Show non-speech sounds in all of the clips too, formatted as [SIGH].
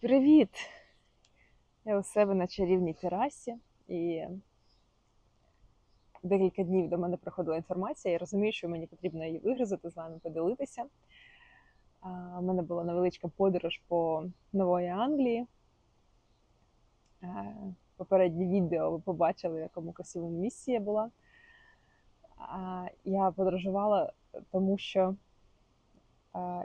Привіт! Я у себе на чарівній терасі і декілька днів до мене приходила інформація. Я розумію, що мені потрібно її вигрузити з вами, поділитися. У мене була невеличка подорож по Нової Англії. Попереднє відео ви побачили, в якому красивому місці я була. Я подорожувала, тому що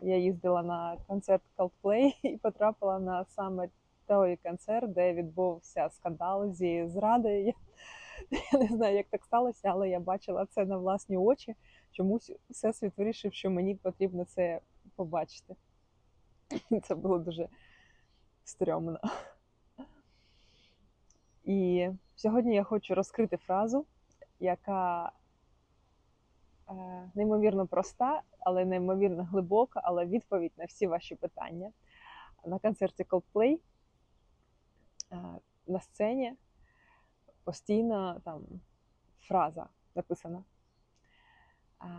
я їздила на концерт Coldplay [LAUGHS] і потрапила на саме той концерт, де відбувся скандал зі зрадою. [LAUGHS] Я, не знаю, як так сталося, але я бачила це на власні очі. Чомусь всесвіт вирішив, що мені потрібно це побачити. [LAUGHS] Це було дуже стрьомно. І сьогодні я хочу розкрити фразу, яка неймовірно проста, але неймовірно глибока, але відповідь на всі ваші питання. На концерті Coldplay е, на сцені постійно там фраза написана.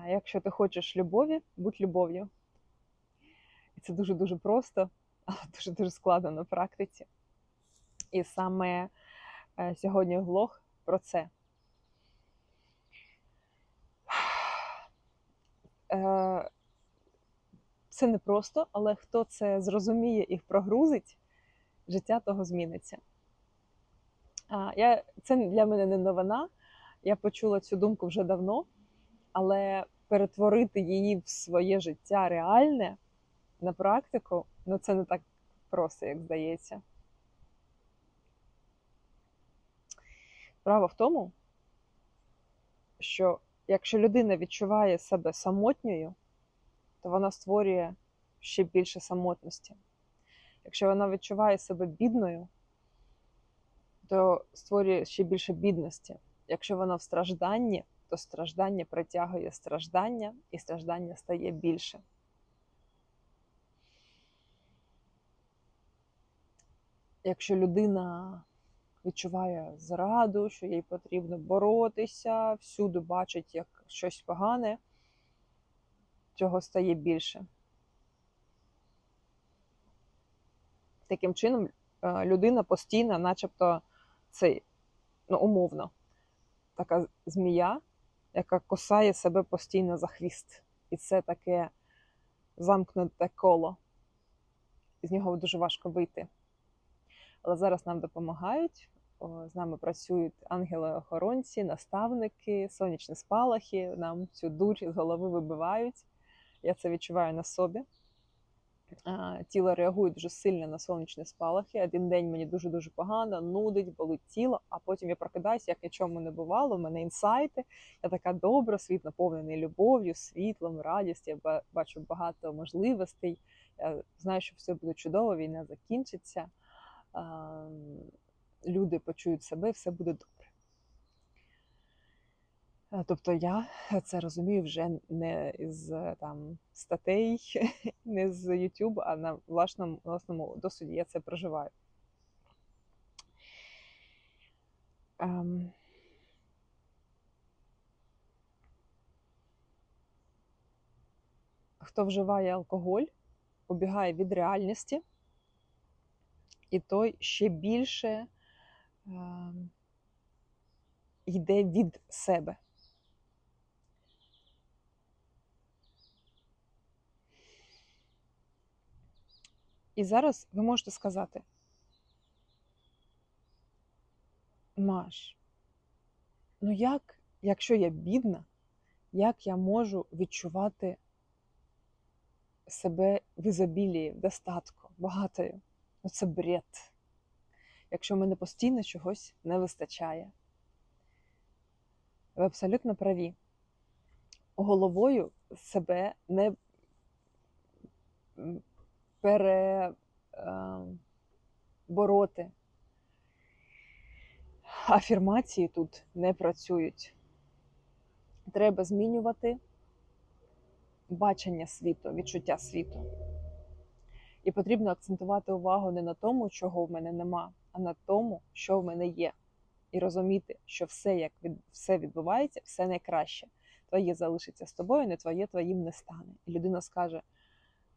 Якщо ти хочеш любові, будь любов'ю. І це дуже-дуже просто, [LAUGHS] але дуже-дуже складно на практиці. І саме е, сьогодні влог про це. Це не просто, але хто це зрозуміє і прогрузить, життя того зміниться. Я, Це для мене не новина. Я почула цю думку вже давно, але перетворити її в своє життя реальне на практику ну це не так просто, як здається. Справа в тому, що якщо людина відчуває себе самотньою, то вона створює ще більше самотності. Якщо вона відчуває себе бідною, то створює ще більше бідності. Якщо вона в стражданні, то страждання притягує страждання, і страждання стає більше. Якщо людина відчуває зраду, що їй потрібно боротися, всюди бачить як щось погане, цього стає більше. Таким чином, е, людина постійно, начебто, цей, ну, умовно, така змія, яка косає себе постійно за хвіст. І це таке замкнуте коло. З нього дуже важко вийти. Але зараз нам допомагають. З нами працюють ангели-охоронці, наставники, сонячні спалахи, нам цю дурь з голови вибивають. Я це відчуваю на собі. Тіло реагує дуже сильно на сонячні спалахи. Один день мені дуже-дуже погано, нудить, болить тіло, а потім я прокидаюся, як нічому не бувало. У мене інсайти. Я така добра, світ наповнений любов'ю, світлом, радістю. Я бачу багато можливостей. Я знаю, що все буде чудово, війна закінчиться. Люди почують себе, і все буде добре. Тобто я це розумію вже не з там статей, [LAUGHS] не з YouTube, а на власному, власному досвіді я це проживаю. Ем... Хто вживає алкоголь, убігає від реальності, і той ще більше. Йде від себе. І зараз ви можете сказати, Маш, ну як, якщо я бідна, як я можу відчувати себе в ізобілії, в достатку, багатою? Ну це бред. Якщо мене постійно чогось не вистачає. Ви абсолютно праві. Головою себе не перебороти. Афірмації тут не працюють. Треба змінювати бачення світу, відчуття світу. І потрібно акцентувати увагу не на тому, чого в мене нема, а на тому, що в мене є. І розуміти, що все, як від, все відбувається, все найкраще. Твоє залишиться з тобою, не твоє твоїм не стане. І людина скаже: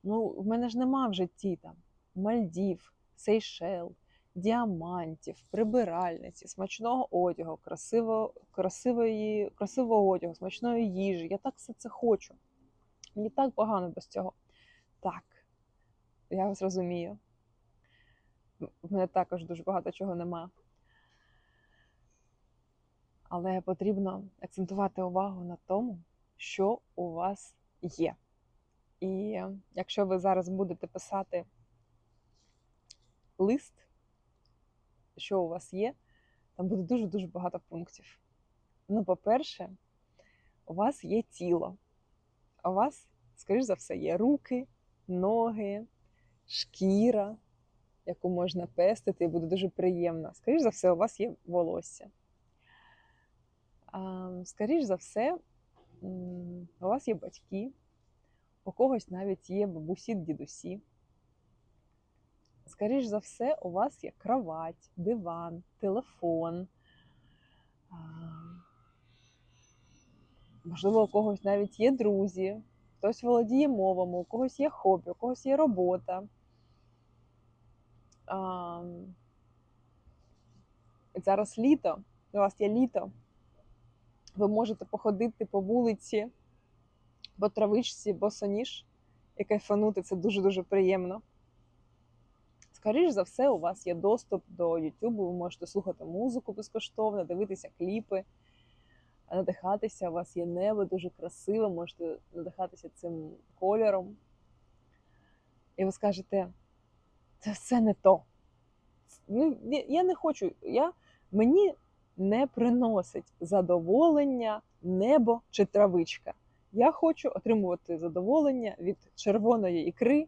Ну, в мене ж нема в житті там Мальдів, сейшел, діамантів, прибиральниці, смачного одягу, красиво, красивої, красивого одягу, смачної їжі. Я так все це хочу. Мені так погано без цього. Так, я вас розумію. В мене також дуже багато чого нема. Але потрібно акцентувати увагу на тому, що у вас є. І якщо ви зараз будете писати лист, що у вас є, там буде дуже-дуже багато пунктів. Ну, по-перше, у вас є тіло. У вас, скоріш за все, є руки, ноги, шкіра, яку можна пестити, і буде дуже приємно. Скоріш за все, у вас є волосся. А, Скоріш за все, у вас є батьки, у когось навіть є бабусі, дідусі. Скоріш за все, у вас є кровать, диван, телефон. Можливо, у когось навіть є друзі, хтось володіє мовами, у когось є хобі, у когось є робота. Зараз літо, у вас є літо. Ви можете походити по вулиці, по травичці, босоніж і кайфанути. Це дуже-дуже приємно. Скоріш за все, у вас є доступ до YouTube, ви можете слухати музику безкоштовно, дивитися кліпи, надихатися. У вас є небо дуже красиве, можете надихатися цим кольором. І ви скажете, це все не то. Ну, я- не хочу, я, мені не приносить задоволення небо чи травичка. Я хочу отримувати задоволення від червоної ікри,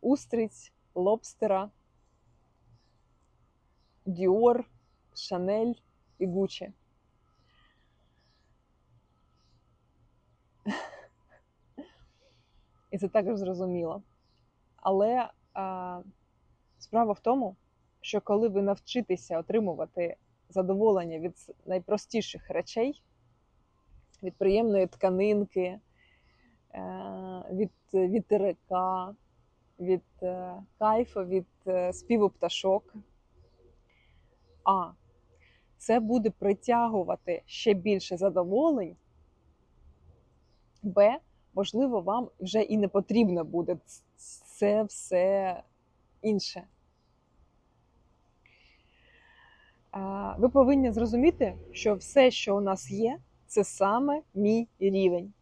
устриць, лобстера, Діор, Шанель і Гуччі. [LAUGHS] І це також зрозуміло. Але а, справа в тому, що коли ви навчитеся отримувати задоволення від найпростіших речей, від приємної тканинки, е, від вітерика, від е, кайфу, від е, співу пташок. А це буде притягувати ще більше задоволень. Б, можливо, вам вже і не потрібно буде це все інше. А, Ви повинні зрозуміти, що все, що у нас є, це саме мій рівень.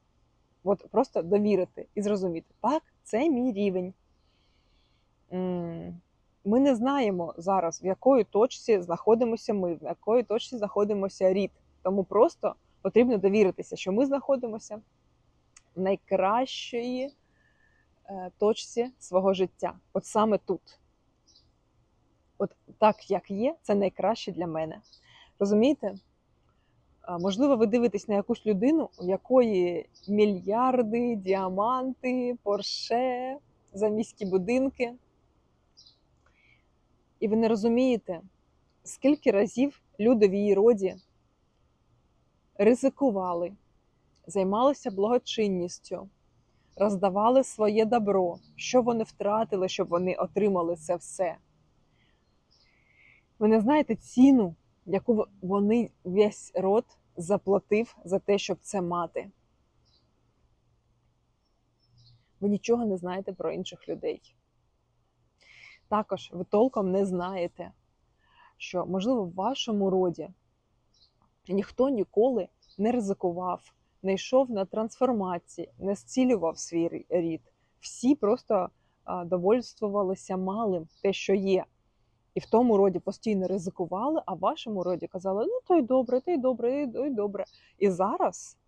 От просто довірити і зрозуміти, так, це мій рівень. Ми не знаємо зараз, в якої точці знаходимося ми, в якої точці знаходимося рід. Тому просто потрібно довіритися, що ми знаходимося в найкращої е, точці свого життя. От саме тут. От так, як є, це найкраще для мене. Розумієте? Можливо, ви дивитесь на якусь людину, у якої мільярди, діаманти, порше, заміські будинки. І ви не розумієте, скільки разів люди в її роді ризикували, займалися благочинністю, роздавали своє добро, що вони втратили, щоб вони отримали це все. Ви не знаєте ціну, яку вони весь род заплатив за те, щоб це мати. Ви нічого не знаєте про інших людей. Також ви толком не знаєте, що, можливо, в вашому роді ніхто ніколи не ризикував, не йшов на трансформації, не зцілював свій рід. Всі просто довольствувалися малим, те, що є. І в тому роді постійно ризикували, а в вашому роді казали: ну то й добре, то й добре, то й добре. І зараз,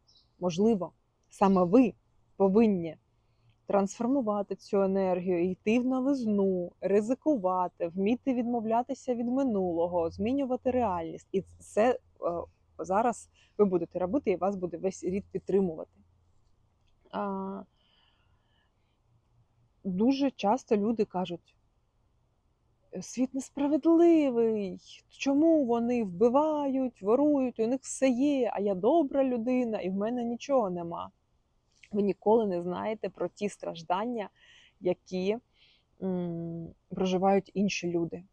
можливо, саме ви повинні трансформувати цю енергію, йти в новизну, ризикувати, вміти відмовлятися від минулого, змінювати реальність. І це е, зараз ви будете робити, і вас буде весь рід підтримувати. Дуже часто люди кажуть, світ несправедливий, чому вони вбивають, ворують, у них все є, а я добра людина, і в мене нічого нема. Ви ніколи не знаєте про ті страждання, які м, проживають інші люди.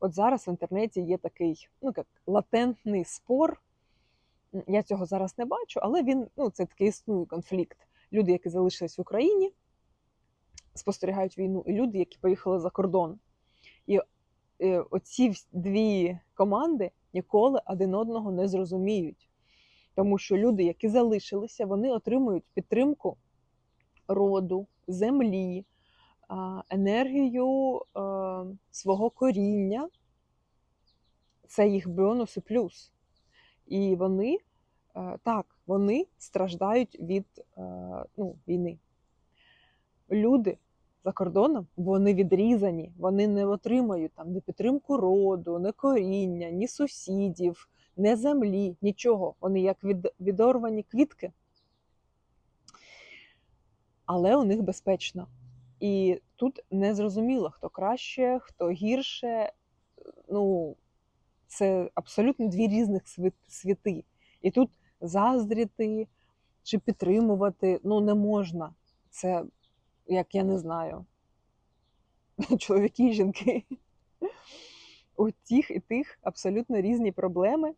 От зараз в інтернеті є такий ну, як латентний спор. Я цього зараз не бачу, але він ну, це такий існує конфлікт. Люди, які залишились в Україні, спостерігають війну, і люди, які поїхали за кордон. І е, оці дві команди ніколи один одного не зрозуміють. Тому що люди, які залишилися, вони отримують підтримку роду, землі, енергію е, свого коріння. Це їх бонус і плюс. І вони е, так, вони страждають від ну, війни. Люди за кордоном вони відрізані, вони не отримають там ні підтримку роду, ні коріння, ні сусідів, ні землі, нічого. Вони як від, відорвані квітки. Але у них безпечно. І тут не зрозуміло, хто краще, хто гірше. Ну, це абсолютно дві різних світи. І тут заздріти чи підтримувати ну, не можна. Це, як я не знаю, [LAUGHS] чоловіки і жінки. У тих і тих абсолютно різні проблеми,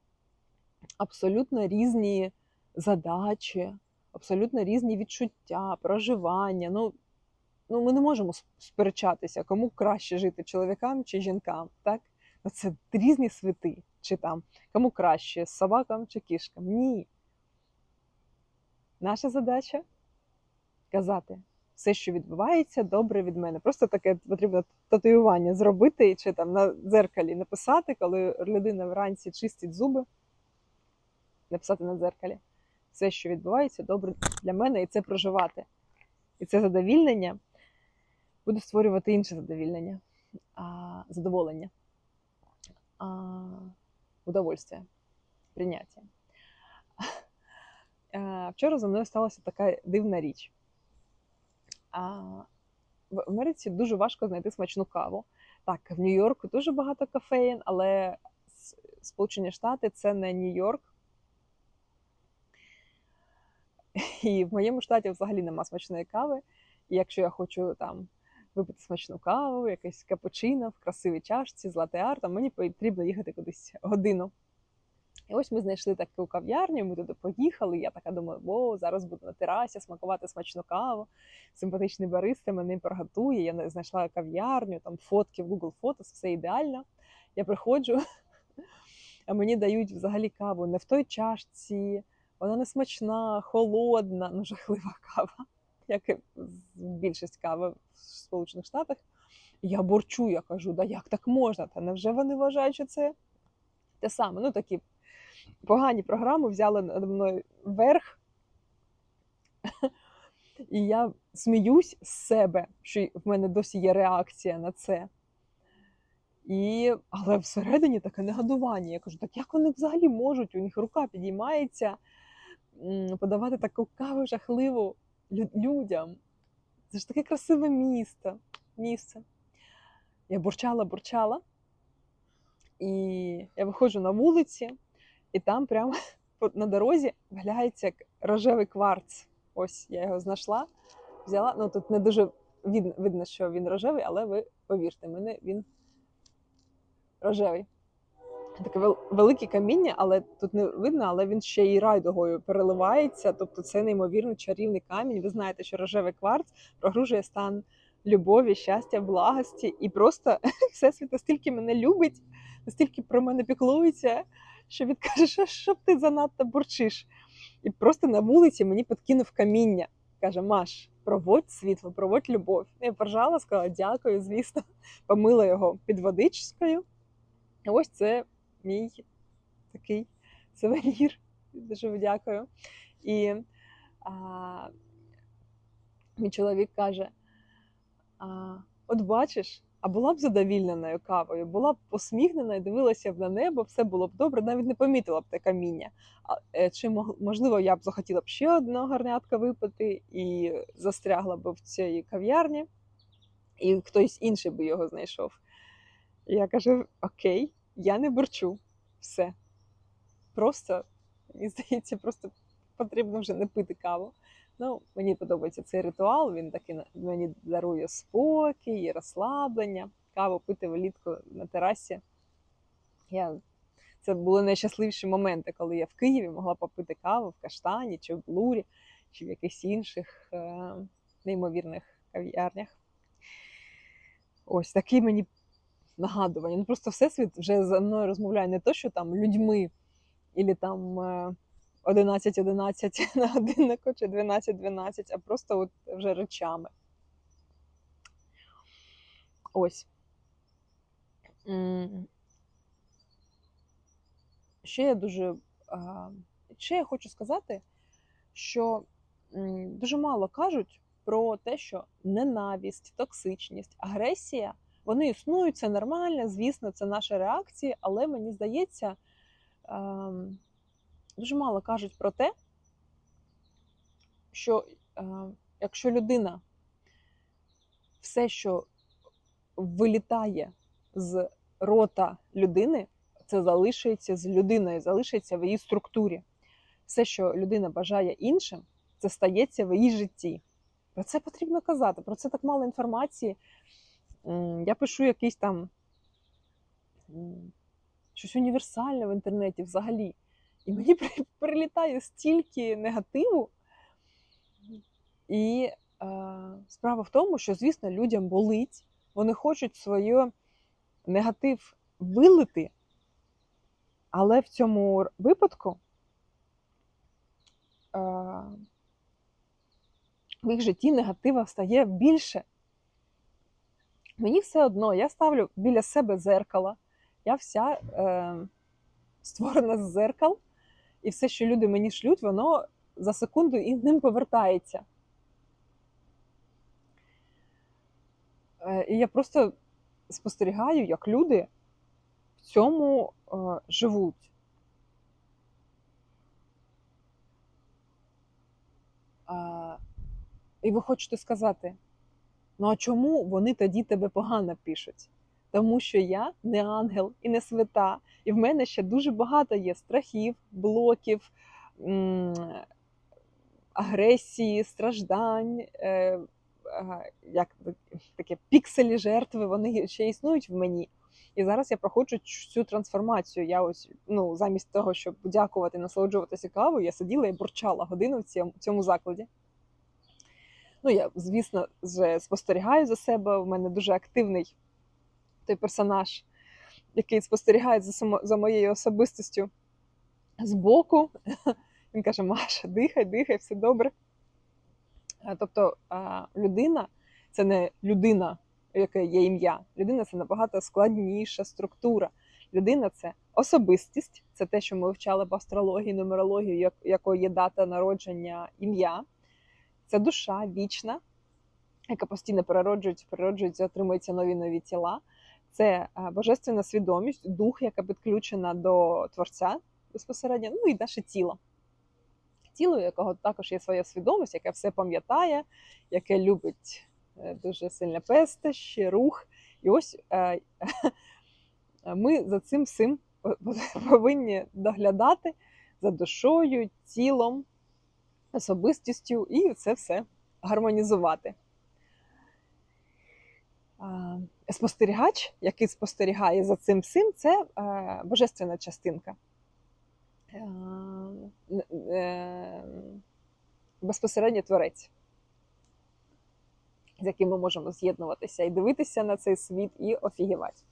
абсолютно різні задачі, абсолютно різні відчуття, проживання. Ну, ну ми не можемо сперечатися, кому краще жити чоловікам чи жінкам. Так? Ну, Це різні світи, чи там кому краще собакам чи кішкам. Ні. Наша задача казати все, що відбувається, добре від мене. Просто таке потрібно татуювання зробити, чи там на дзеркалі написати, коли людина вранці чистить зуби, написати на дзеркалі. Все, що відбувається, добре для мене, і це проживати. І це задовільнення буде створювати інше задовільнення, а, задоволення, а, удовольствие, прийняття. [LAUGHS] Вчора зі мною сталася така дивна річ. А, В Америці дуже важко знайти смачну каву. Так, в Нью-Йорку дуже багато кафеїн, але Сполучені Штати це не Нью-Йорк. І в моєму штаті взагалі нема смачної кави. І якщо я хочу там випити смачну каву, якесь капучино в красивій чашці з латеар, то мені потрібно їхати кудись годину. І ось ми знайшли таку кав'ярню, ми туди поїхали. Я така думаю, о, зараз буду на терасі смакувати смачну каву. Симпатичний бариста мене приготує. Я знайшла кав'ярню, там фотки в Google Photos, все ідеально. Я приходжу, [LAUGHS] а мені дають взагалі каву не в той чашці, вона не смачна, холодна, ну жахлива кава, як і більшість кави в Сполучених Штатах. Я борчу, я кажу, да як так можна? Та невже вони вважають, що це те саме? Ну такі погані програми взяли над мною верх. І я сміюсь з себе, що в мене досі є реакція на це. І, але всередині таке негодування. Я кажу, так як вони взагалі можуть? У них рука підіймається подавати таку каву жахливу людям. Це ж таке красиве місто, місце. Я бурчала, бурчала. І я виходжу на вулиці, і там прямо [LAUGHS] на дорозі валяється рожевий кварц. Ось я його знайшла, взяла. Ну тут не дуже видно, що він рожевий, але ви повірте, мене він рожевий. Таке велике каміння, але тут не видно, але він ще й райдугою переливається. Тобто це неймовірно чарівний камінь. Ви знаєте, що рожевий кварц прогружує стан любові, щастя, благості, і просто [LAUGHS] всесвіт настільки мене любить, настільки про мене піклується, що він [LAUGHS] каже, що, що ти занадто бурчиш. І просто на вулиці мені підкинув каміння. Каже: Маш, проводь світло, проводь любов. Я поржала, сказала дякую, звісно, [LAUGHS] помила його під водичкою. Ось це мій такий сувенір. Дуже дякую. І а, мій чоловік каже: а, от бачиш, а була б задовільненою кавою, була б посміхнена і дивилася б на небо, все було б добре, навіть не помітила б те каміння. Е, чи можливо я б захотіла б ще одного гарнятка випити і застрягла б в цій кав'ярні, і хтось інший би його знайшов. І я кажу: Окей, я не бурчу. Все. Просто, мені здається, просто потрібно вже не пити каву. Ну, мені подобається цей ритуал, він таки мені дарує спокій розслаблення. Каву пити влітку на терасі. Я... Це були найщасливіші моменти, коли я в Києві могла попити каву в каштані чи в блурі, чи в якихось інших е... неймовірних кав'ярнях. Ось такий мені нагадування. Ну просто Всесвіт вже за мною розмовляє не то, що там людьми, або там е, 11-11 [LAUGHS] на годиннику чи 12-12, а просто от вже речами. Ось. Ще я дуже. Ще я хочу сказати, що дуже мало кажуть про те, що ненависть, токсичність, агресія вони існують, це нормально, звісно, це наші реакції, але мені здається, ем, дуже мало кажуть про те, що е, якщо людина все, що вилітає з рота людини, це залишиться з людиною, залишиться в її структурі. Все, що людина бажає іншим, це стається в її житті. Про це потрібно казати, про це так мало інформації. Я пишу якийсь там щось універсальне в інтернеті взагалі. І мені [LAUGHS] при- прилітає стільки негативу. І е, справа в тому, що, звісно, людям болить, вони хочуть свій негатив вилити, але в цьому випадку е, в їх житті негатива стає більше. Мені все одно, я ставлю біля себе зеркало, я вся е, створена з зеркал, і все, що люди мені шлють, воно за секунду і ним повертається. Е, і я просто спостерігаю, як люди в цьому е, живуть. І ви хочете сказати, ну а чому вони тоді тебе погано пишуть? Тому що я не ангел і не свята, і в мене ще дуже багато є страхів, блоків, агресії, страждань, е, як таке пікселі жертви, вони ще існують в мені. І зараз я проходжу цю трансформацію. Я ось ну замість того, щоб дякувати, насолоджуватися кавою, я сиділа і бурчала годину в цьому, цьому закладі. Ну, я, звісно, вже спостерігаю за себе. У мене дуже активний той персонаж, який спостерігає за, само, за моєю особистістю збоку. [LAUGHS] Він каже: Маша, дихай, дихай, все добре. Тобто людина це не людина, якої є ім'я. Людина це набагато складніша структура. Людина це особистість, це те, що ми вивчали по астрології, нумерології, як, якої є дата народження ім'я. Це душа вічна, яка постійно перероджується, перероджується, отримується нові нові тіла. Це божественна свідомість, дух, яка підключена до творця безпосередньо, ну і наше тіло. Тіло, у якого також є своя свідомість, яке все пам'ятає, яке любить е, дуже сильне пестощ, рух. І ось е, [LAUGHS] ми за цим всім повинні доглядати за душою, тілом, особистістю і це все гармонізувати. А, Спостерігач, який спостерігає за цим всім, це е, божественна частинка. Е, е, Безпосередньо творець, з яким ми можемо з'єднуватися і дивитися на цей світ і офігівати.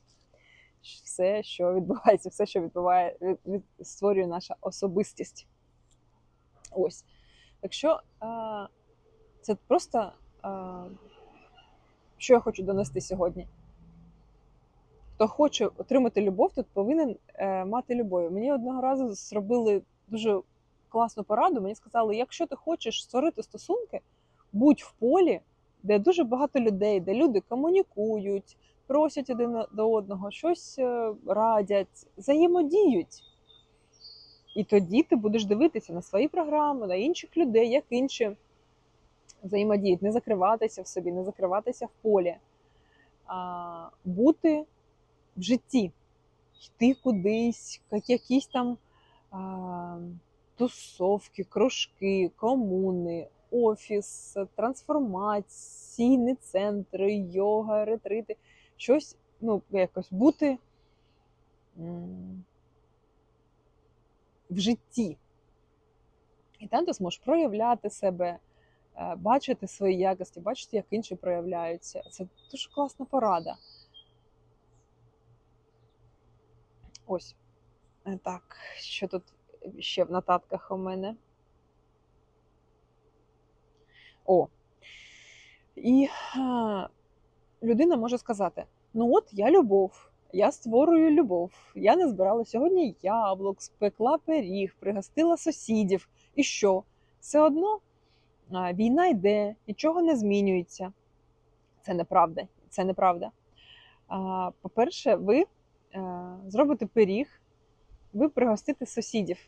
Все, що відбувається, все, що відбуває, від, від, створює наша особистість. Ось. Так що е, це просто, е, що я хочу донести сьогодні. Хто хоче отримати любов, тут повинен е, мати любов. Мені одного разу зробили дуже класну пораду. Мені сказали, якщо ти хочеш створити стосунки, будь в полі, де дуже багато людей, де люди комунікують, просять один до одного, щось е, радять, взаємодіють. І тоді ти будеш дивитися на свої програми, на інших людей, як інші взаємодіють, не закриватися в собі, не закриватися в полі, а бути в житті, йти кудись, якісь там а, тусовки, кружки, комуни, офіс, трансформаційні центри, йога, ретрити, щось, ну, якось бути в житті. І там ти зможеш проявляти себе, бачити свої якості, бачити, як інші проявляються. Це дуже класна порада. Ось. Е, Так, що тут ще в нотатках у мене? О. І е, людина може сказати: ну от я любов, я створюю любов. Я не збирала сьогодні яблук, спекла пиріг, пригостила сусідів. І що? Все одно а, війна йде, нічого не змінюється. Це неправда. Це неправда. По-перше, ви е, зробите пиріг, ви пригостите сусідів.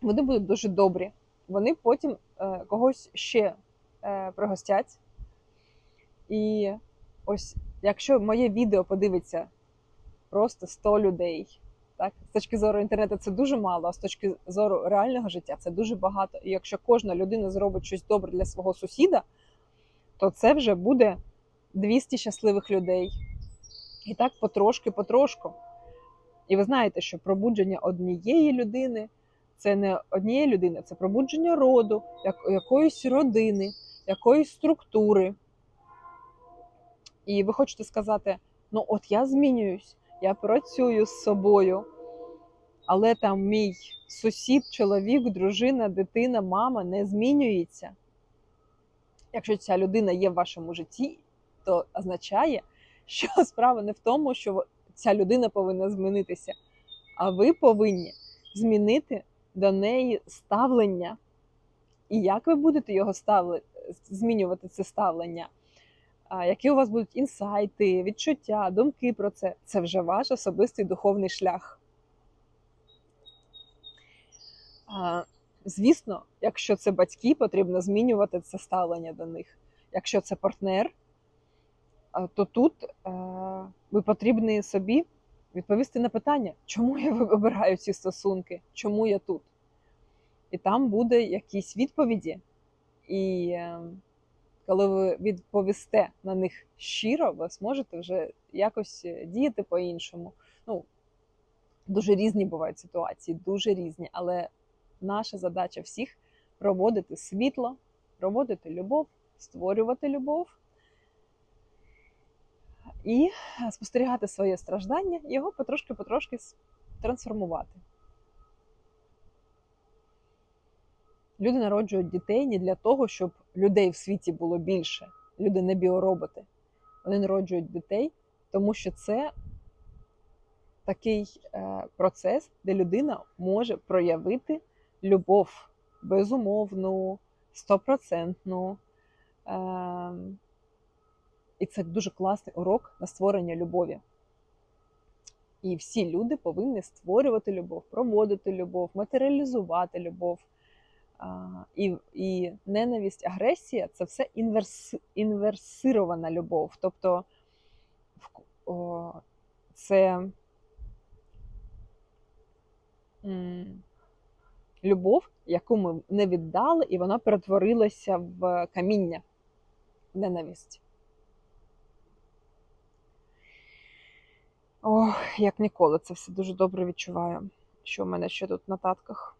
Вони будуть дуже добрі. Вони потім е, когось ще е, пригостять. І ось, якщо моє відео подивиться просто 100 людей, так, з точки зору інтернету це дуже мало, а з точки зору реального життя це дуже багато. І якщо кожна людина зробить щось добре для свого сусіда, то це вже буде 200 щасливих людей. І так потрошки, потрошку. І ви знаєте, що пробудження однієї людини це не однієї людини, це пробудження роду, як, якоїсь родини, якоїсь структури. І ви хочете сказати: ну, от я змінююсь, я працюю з собою, але там мій сусід, чоловік, дружина, дитина, мама не змінюється. Якщо ця людина є в вашому житті, то означає, що [LAUGHS] справа не в тому, що ця людина повинна змінитися, а ви повинні змінити до неї ставлення. І як ви будете його ставити, змінювати це ставлення? Які у вас будуть інсайти, відчуття, думки про це? Це вже ваш особистий духовний шлях. Звісно, якщо це батьки, потрібно змінювати це ставлення до них. Якщо це партнер, то тут ви потрібні собі відповісти на питання, чому я вибираю ці стосунки, чому я тут. І там буде якісь відповіді. І е, коли ви відповісте на них щиро, ви зможете вже якось е, діяти по-іншому. Ну, Дуже різні бувають ситуації, дуже різні. Але наша задача всіх проводити світло, проводити любов, створювати любов і спостерігати своє страждання, його потрошки-потрошки трансформувати. Люди народжують дітей не для того, щоб людей в світі було більше. Люди не біороботи. Вони народжують дітей, тому що це такий е, процес, де людина може проявити любов безумовну, стопроцентну. Е, і це дуже класний урок на створення любові. І всі люди повинні створювати любов, проводити любов, матеріалізувати любов. І і ненависть, агресія це все інверс, інверсирована любов. Тобто о, це м, любов, яку ми не віддали, і вона перетворилася в каміння, ненависть. Ох, як ніколи, це все дуже добре відчуваю, що в мене ще тут в нотатках.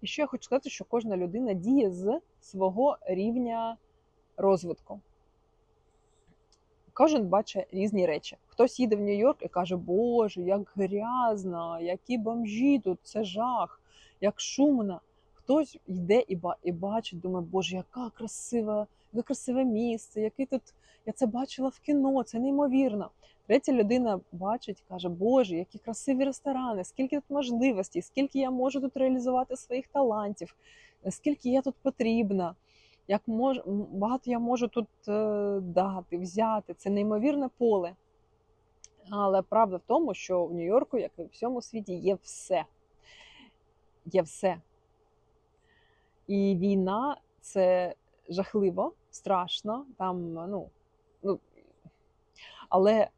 І що я хочу сказати, що кожна людина діє з свого рівня розвитку. Кожен бачить різні речі. Хтось їде в Нью-Йорк і каже, Боже, як грязно, які бомжі тут, це жах, як шумно. Хтось йде і бачить, думає, Боже, яка красива, яке красиве місце, який тут я це бачила в кіно, це неймовірно. Третя людина бачить, каже, Боже, які красиві ресторани, скільки тут можливостей, скільки я можу тут реалізувати своїх талантів, скільки я тут потрібна, як мож, багато я можу тут е, дати, взяти. Це неймовірне поле. Але правда в тому, що в Нью-Йорку, як і в всьому світі, є все. Є все. І війна це жахливо, страшно. Там, ну, ну, Але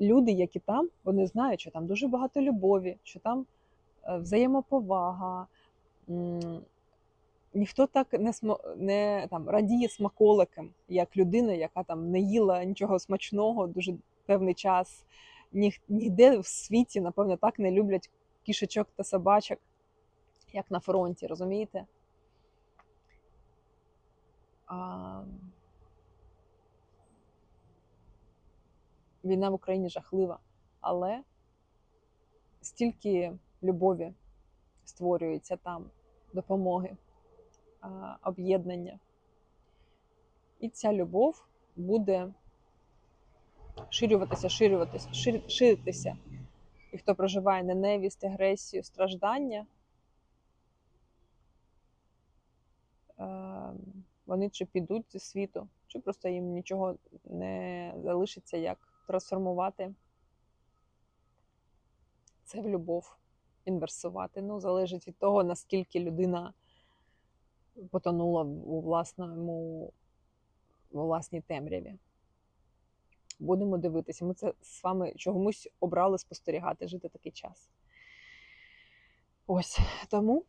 люди, які там, вони знають, що там дуже багато любові, що там е, взаємоповага. Ніхто так не, не там, радіє смаколикам, як людина, яка там не їла нічого смачного дуже певний час. Ні, ніде в світі, напевно, так не люблять кішечок та собачок, як на фронті, розумієте? А... Війна в Україні жахлива, але стільки любові створюється там, допомоги, об'єднання. І ця любов буде ширюватися, ширюватися, шир- ширитися. І хто проживає ненависть, агресію, страждання, е, вони чи підуть зі світу, чи просто їм нічого не залишиться, як трансформувати це в любов, інверсувати. Ну, залежить від того, наскільки людина потонула у власному у власній темряві. Будемо дивитися. Ми це з вами чомусь обрали спостерігати, жити такий час. Ось тому,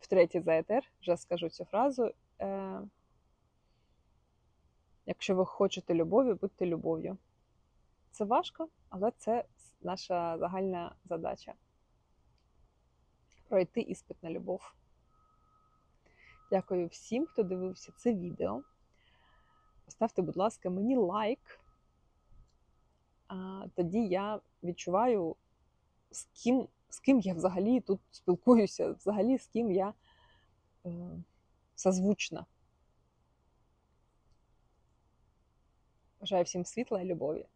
втретє за етер, вже скажу цю фразу. Е, якщо ви хочете любові, будьте любов'ю. Це важко, але це наша загальна задача пройти іспит на любов. Дякую всім, хто дивився це відео. Поставте, будь ласка, мені лайк. А, тоді я відчуваю, з ким, з ким я взагалі тут спілкуюся, взагалі з ким я е, созвучна. Бажаю всім світла і любові.